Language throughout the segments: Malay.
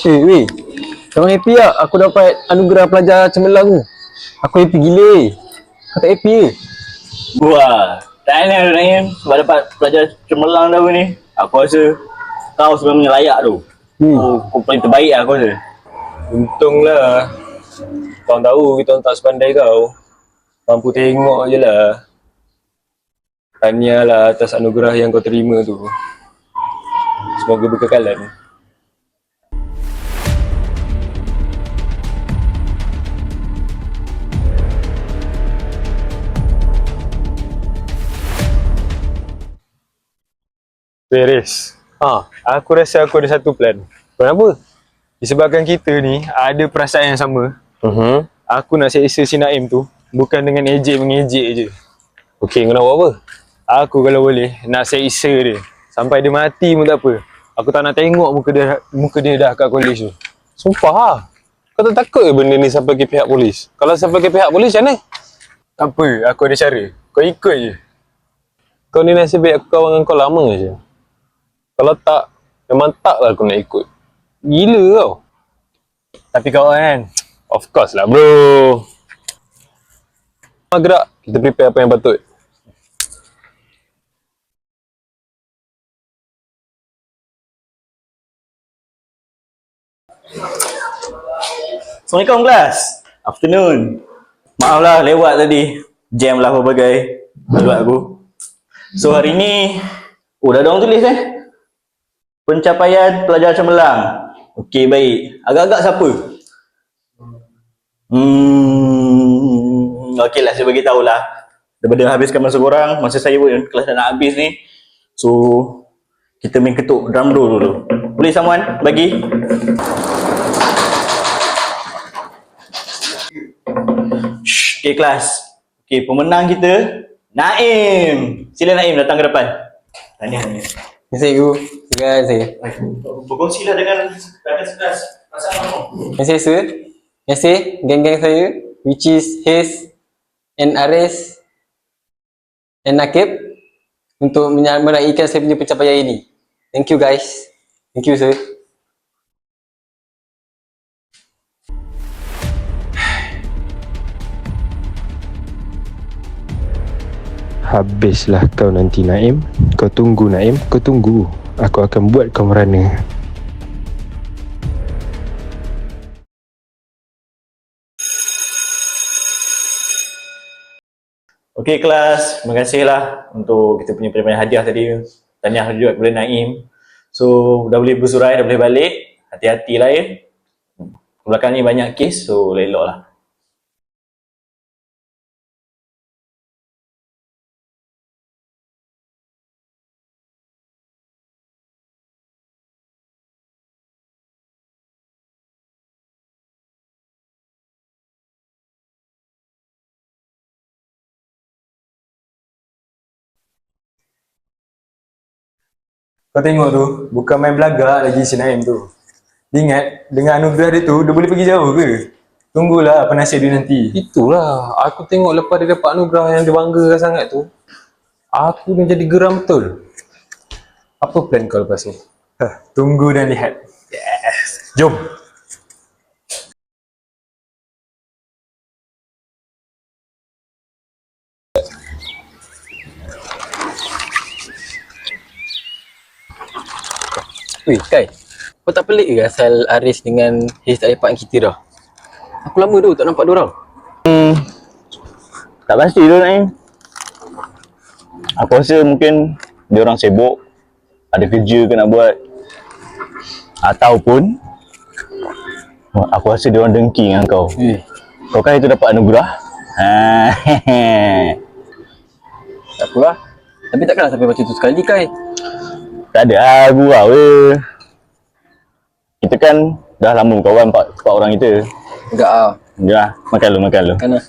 Eh, weh. Kau happy tak? Aku dapat anugerah pelajar cemerlang tu. Aku happy gila. Kau tak happy ke? Wah, tahniah Naim sebab dapat pelajar cemerlang tahun ni. Aku rasa kau sebenarnya layak tu. Hmm. Kau, kau paling terbaik lah aku rasa. Untunglah. Kau tahu kita orang tak sepandai kau. Mampu tengok je lah. Tahniah lah atas anugerah yang kau terima tu. Semoga berkekalan. Beres. Ha. Aku rasa aku ada satu plan. Kenapa? Disebabkan kita ni ada perasaan yang sama. Uh-huh. Aku nak seksa si Naim tu bukan dengan ejek mengejek je. Okey, kau nak buat apa? Aku kalau boleh nak seksa dia. Sampai dia mati pun tak apa. Aku tak nak tengok muka dia muka dia dah kat kolej tu. Sumpah lah. Kau tak takut ke benda ni sampai ke pihak polis? Kalau sampai ke pihak polis macam mana? Tak apa, aku ada cara. Kau ikut je. Kau ni nasib baik aku kawan dengan kau lama je. Kalau tak, memang tak lah aku nak ikut. Gila kau. Tapi kau kan, Of course lah bro. Mak gerak, kita prepare apa yang patut. Assalamualaikum kelas. Afternoon. Maaf lah lewat tadi. Jam lah berbagai. Lewat aku. So hari ni, oh dah ada orang tulis eh. Pencapaian pelajar cemerlang. Okey baik. Agak-agak siapa? Hmm, okey lah saya bagi lah. Daripada habiskan masa korang, masa saya pun kelas nak habis ni. So, kita main ketuk drum roll dulu. Boleh someone bagi? Shh, okay kelas. Okay, pemenang kita Naim. Sila Naim datang ke depan. Tahniah Terima kasih guru. Terima kasih. Berkongsilah dengan rakan sekelas. Terima kasih sir. Terima kasih geng-geng saya which is Haze and Ares and Nakib untuk meraihkan saya punya pencapaian ini. Thank you guys. Thank you sir. Habislah kau nanti Naim Kau tunggu Naim Kau tunggu Aku akan buat kau merana Okey kelas, terima kasihlah untuk kita punya penyampai hadiah tadi. Tahniah juga kepada Naim. So, dah boleh bersurai, dah boleh balik. Hati-hati lah ya. Belakang ni banyak kes, so elok Kau tengok tu Bukan main belagak lagi si Naim tu. Ingat Dengan anugerah dia tu Dia boleh pergi jauh ke? Tunggulah apa nasib dia nanti. Itulah, aku tengok lepas dia dapat anugerah yang dia banggakan sangat tu, aku dah jadi geram betul. Apa plan kau lepas ni? Tunggu dan lihat. Yes. Jom Weh, Kai. Kau tak pelik ke asal Aris dengan Haze tak lepak kita dah? Aku lama tu tak nampak diorang. Tak pasti tu Naim. Aku rasa mungkin dia orang sibuk. Ada kerja ke nak buat. Ataupun aku rasa dia orang dengki dengan kau. Eh, Kau kan itu dapat anugerah. Ha, tak apa lah. Tapi takkanlah sampai macam tu sekali, Kai. Tak ada lah gurau weh. Kita kan dah lama kawan empat, empat orang kita. Enggak ah. Ya, makan lu, makan lu. Kan lah.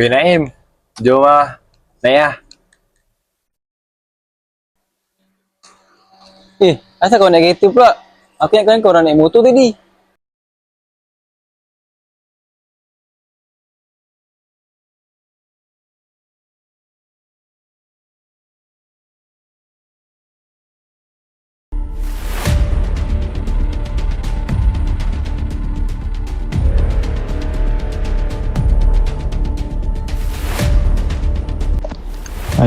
Weh Naim, jom lah. Naik lah. Eh, asal kau naik kereta pula? Aku ingatkan kau orang naik motor tadi.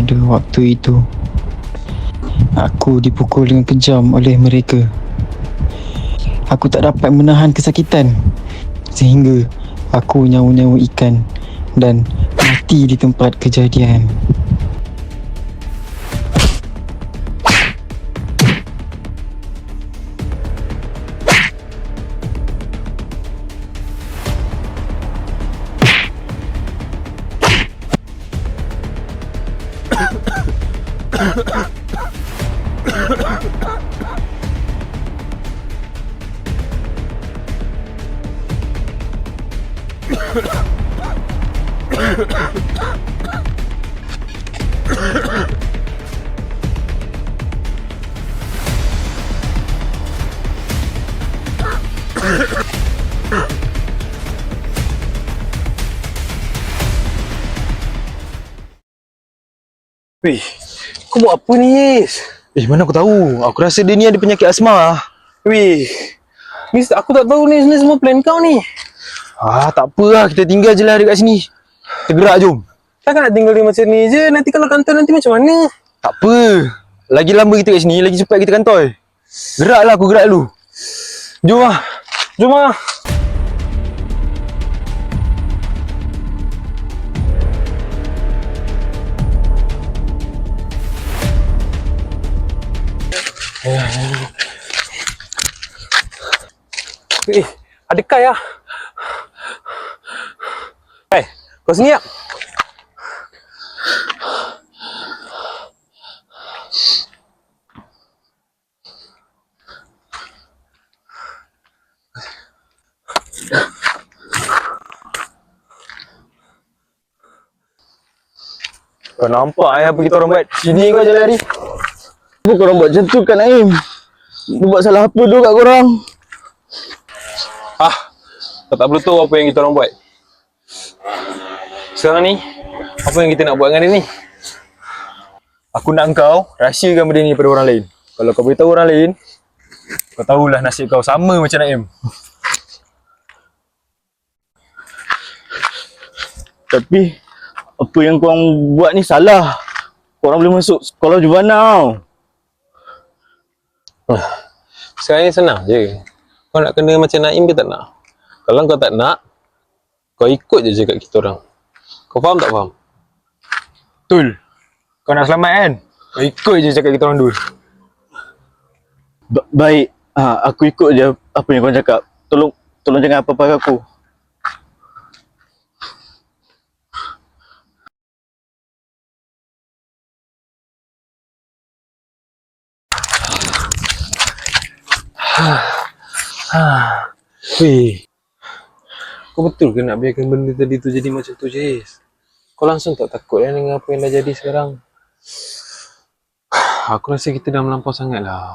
Pada waktu itu. Aku dipukul dengan kejam oleh mereka. Aku tak dapat menahan kesakitan Sehingga aku nyawa-nyawa ikan Dan mati di tempat kejadian Weh, kau buat apa ni, Yes? Eh mana aku tahu? Aku rasa dia ni ada penyakit asma. Weh, ni aku tak tahu ni, ni semua plan kau ni. Ah, tak apa lah. Kita tinggal je lah dekat sini. Kita gerak jom. Takkan nak tinggal dia macam ni je, nanti kalau kantor nanti macam mana? Tak apa. Lagi lama kita kat sini, lagi cepat kita kantoi. Gerak lah, aku gerak dulu. Jom lah. Jom lah. Eh, ada Kai lah. Kai, kau sini tak? Kau nampak eh apa kita orang buat? Sini kau je lari. Apa korang buat macam tu kan Naim? Dia buat salah apa tu kat korang? Ah, kau tak perlu tahu apa yang kita orang buat. Sekarang ni, apa yang kita nak buat dengan dia ni? Aku nak kau rahsiakan benda ni pada orang lain. Kalau kau beritahu orang lain, kau tahulah nasib kau sama macam Naim. Tapi apa yang korang buat ni salah. Korang boleh masuk sekolah Juvana tau. Sekarang ni senang je. Kau nak kena macam Naim ke tak nak? Kalau kau tak nak, kau ikut je cakap kita orang. Kau faham tak faham? Betul. Kau nak selamat kan? Kau ikut je cakap kita orang dua. Ba- baik. Ha, aku ikut je apa yang korang cakap. Tolong tolong jangan apa-apa kat aku. Weh. Kau betul ke nak biarkan benda tadi tu jadi macam tu, Jis? Kau langsung tak takut kan dengan apa yang dah jadi sekarang? Aku rasa kita dah melampau sangat lah.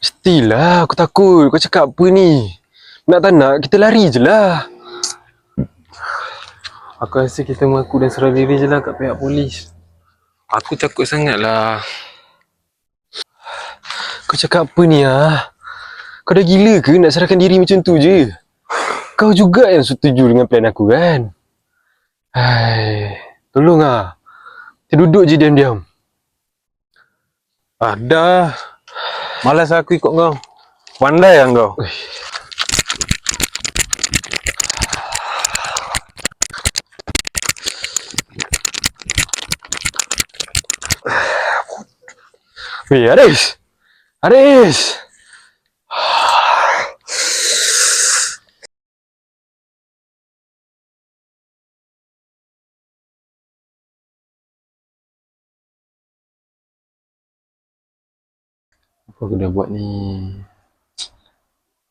Mestilah aku takut. Kau cakap apa ni? Nak tak nak, kita lari je lah. Aku rasa kita mengaku dan serah diri je lah kat pihak polis. Aku takut sangat lah. Kau cakap apa ni ah? Kau dah gila ke nak serahkan diri macam tu je? Kau juga yang setuju dengan plan aku kan? Hai, tolong ah. Kita duduk je diam-diam. Ah, dah. Malas aku ikut kau. Pandai lah kau. Weh, Aris! Aris! Apa aku dah buat ni?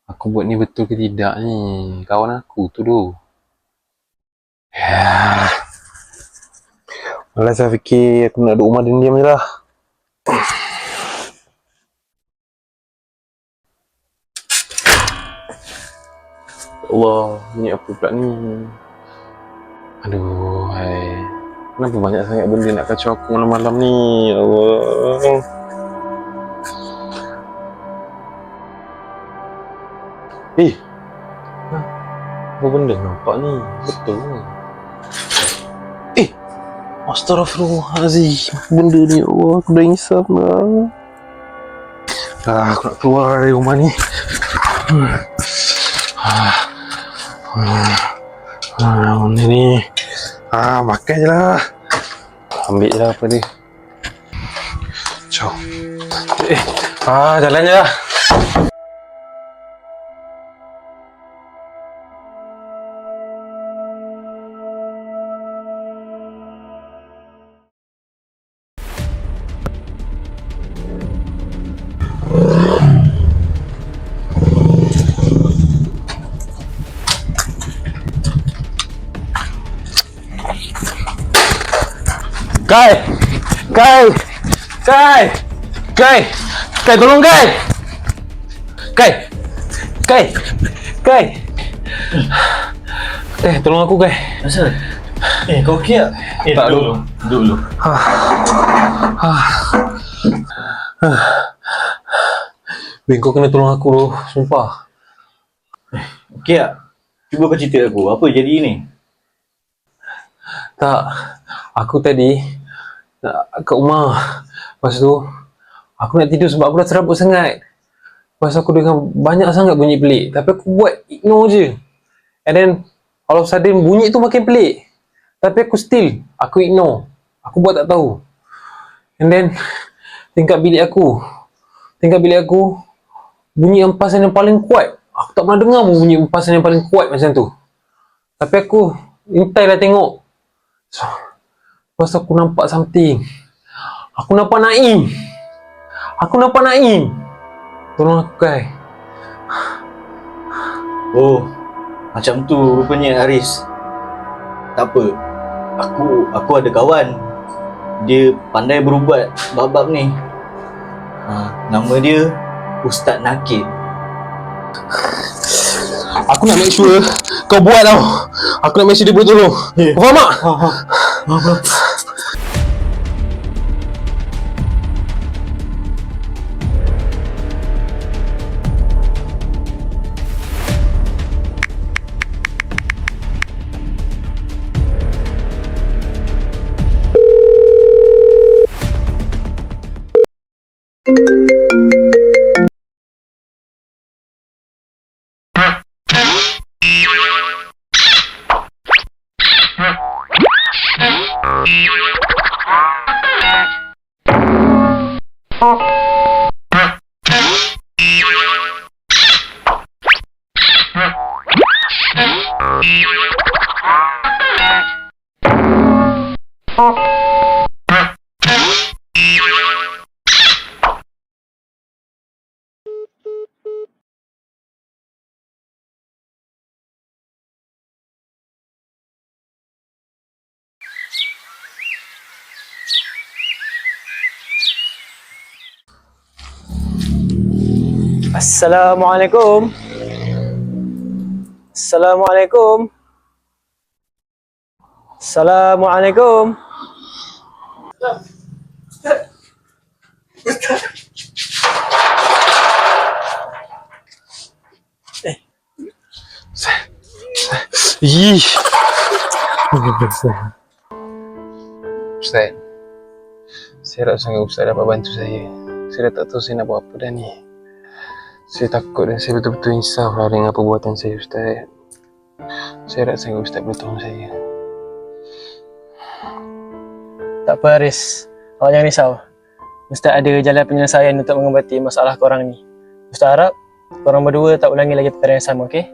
Aku buat ni betul ke tidak ni? Kawan aku tu tu. Malah saya fikir aku nak duduk rumah diam-diam je lah. Allah, bunyi apa pula ni? Aduh, hai. Kenapa banyak sangat benda nak kacau aku malam-malam ni? Ya Allah. Eh, apa benda nampak ni? Betul ni. Eh, Astaghfirullahaladzim. Apa benda ni? Ya Allah, aku dah insaf lah. Ah, aku nak keluar dari rumah ni. Hmm. Ah, benda ni. Ah, makan je lah. Ambil je lah apa ni. Ciao. Eh, ah, jalan je lah. Kai! Kai! Kai! Kai! Kai, tolong Kai! Kai! Kai! Kai! Eh, tolong aku Kai. Asal? Eh, kau okey tak? Eh, Tak, duduk dulu. Duduk dulu. Weh, kau kena tolong aku tu. Sumpah. Okey tak? Cuba kau cerita aku. Apa jadi ni? Tak. Aku tadi kat rumah. Lepas tu, aku nak tidur sebab aku dah terabut sangat. Lepas aku dengar banyak sangat bunyi pelik. Tapi aku buat ignore je. And then, all of a sudden, bunyi tu makin pelik. Tapi aku still, aku ignore. Aku buat tak tahu. And then, tingkat bilik aku. Tingkat bilik aku, bunyi empasan yang paling kuat. Aku tak pernah dengar pun bunyi empasan yang paling kuat macam tu. Tapi aku, intai lah tengok. So, lepas aku nampak something. Aku nampak Naim. Aku nampak Naim. Tolong aku, Kai. Oh, macam tu rupanya Haris. Tak apa. Aku aku ada kawan. Dia pandai berubat bab-bab ni. Ha, nama dia Ustaz Nakib. Aku nak make sure kau buat tau. Aku nak make sure dia boleh tolong. Kau faham tak? Ha ha. Apa? Assalamualaikum. Assalamualaikum. Assalamualaikum. Ih. Ustaz. Saya harap sangat Ustaz dapat bantu saya. Saya dah tak tahu saya nak buat apa dah ni. Saya takut dan saya betul-betul insaf lah dengan perbuatan saya Ustaz. Saya sangat Ustaz boleh tolong saya. Tak apa Haris. Awak jangan risau. Ustaz ada jalan penyelesaian untuk mengobati masalah korang ni. Ustaz harap korang berdua tak ulangi lagi perkara yang sama, okey?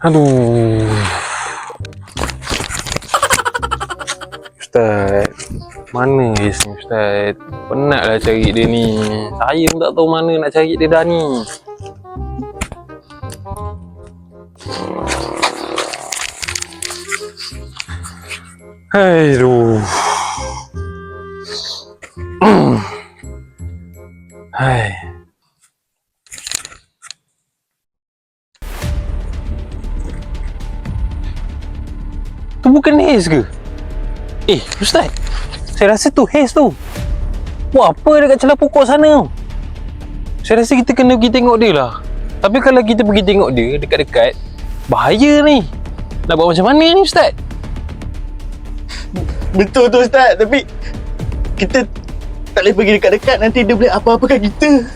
Aduh. Ustaz. Mana ni Ustaz? Penatlah cari dia ni. Saya pun tak tahu mana nak cari dia dah ni. Aduh. Hai. Bukan Haze ke? Eh, Ustaz. Saya rasa tu Haze tu. Buat apa dekat celah pokok sana? Saya rasa kita kena pergi tengok dia lah. Tapi kalau kita pergi tengok dia dekat-dekat, bahaya ni. Nak buat macam mana ni Ustaz? Betul tu Ustaz Tapi Kita Tak boleh pergi dekat-dekat Nanti dia boleh apa-apakan kita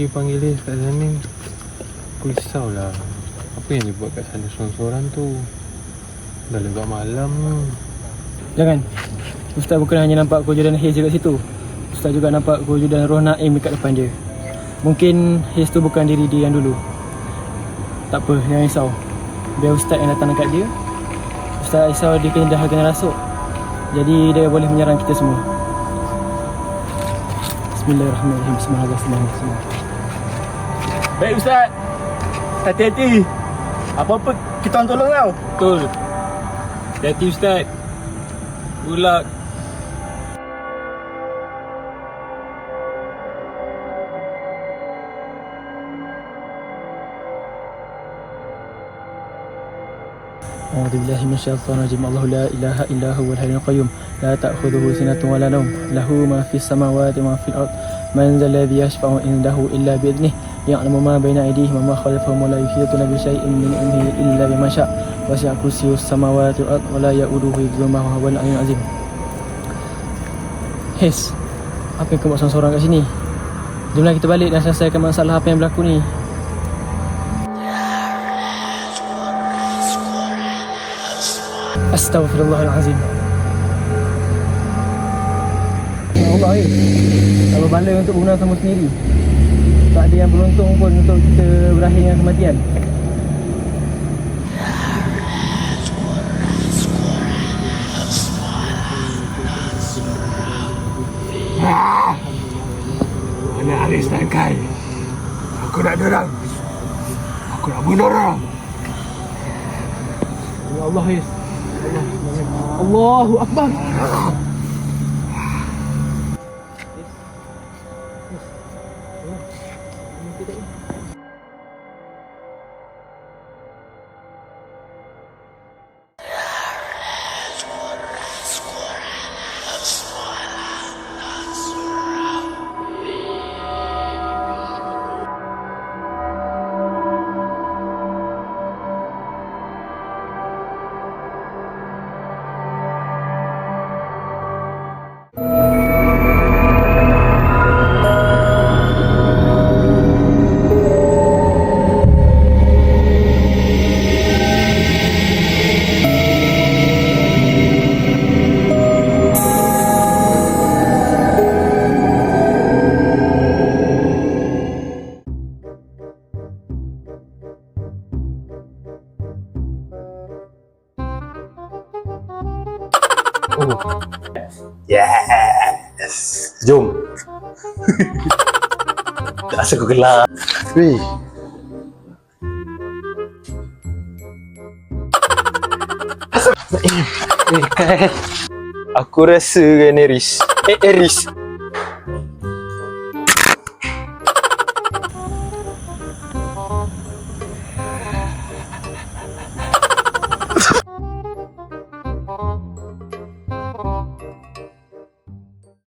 pergi panggil Haze kat sana. Aku risaulah. Apa yang dia buat kat sana seorang-seorang tu? Dah lewat malam. Jangan. Ustaz bukan hanya nampak kewujudan Haze kat situ. Ustaz juga nampak kewujudan roh Naim dekat depan dia. Mungkin Haze tu bukan diri dia yang dulu. Tak apa, jangan risau. Biar Ustaz yang datang dekat dia. Ustaz risau dia kena dah kena rasuk. Jadi dia boleh menyerang kita semua. Bismillahirrahmanirrahim. Bismillahirrahmanirrahim. Baik Ustaz Hati-hati Apa-apa Kita orang tolong kau Betul. Hati-hati Ustaz. Good luck. أعوذ بالله من الشيطان الرجيم الله لا إله إلا هو الحي القيوم لا تأخذه سنة ولا نوم له ما في السماوات وما في الأرض من ذا الذي يشفع عنده إلا بإذنه يعلم ما بين أيديهم وما خلفهم ولا يحيطون بشيء من علمه إلا بما شاء وسع كرسيه السماوات والأرض ولا يؤوده حفظهما وهو العلي العظيم Hes, apa yang kau buat seorang-seorang kat sini? Jomlah kita balik dan selesaikan masalah apa yang berlaku ni. Astaghfirullahalazim. Ya Allah eh. Tak berbala untuk berguna sama sendiri. Tak ada yang beruntung pun untuk kita berakhir dengan kematian. Mana Aris dan Kai? Aku nak dorang. Aku nak bunuh orang. Ya Allah Hes. Allahu Akbar. Jom. Rasa aku gelap. Weh. Eh, Kai. Aku rasa kan Eris. Eh, Eris.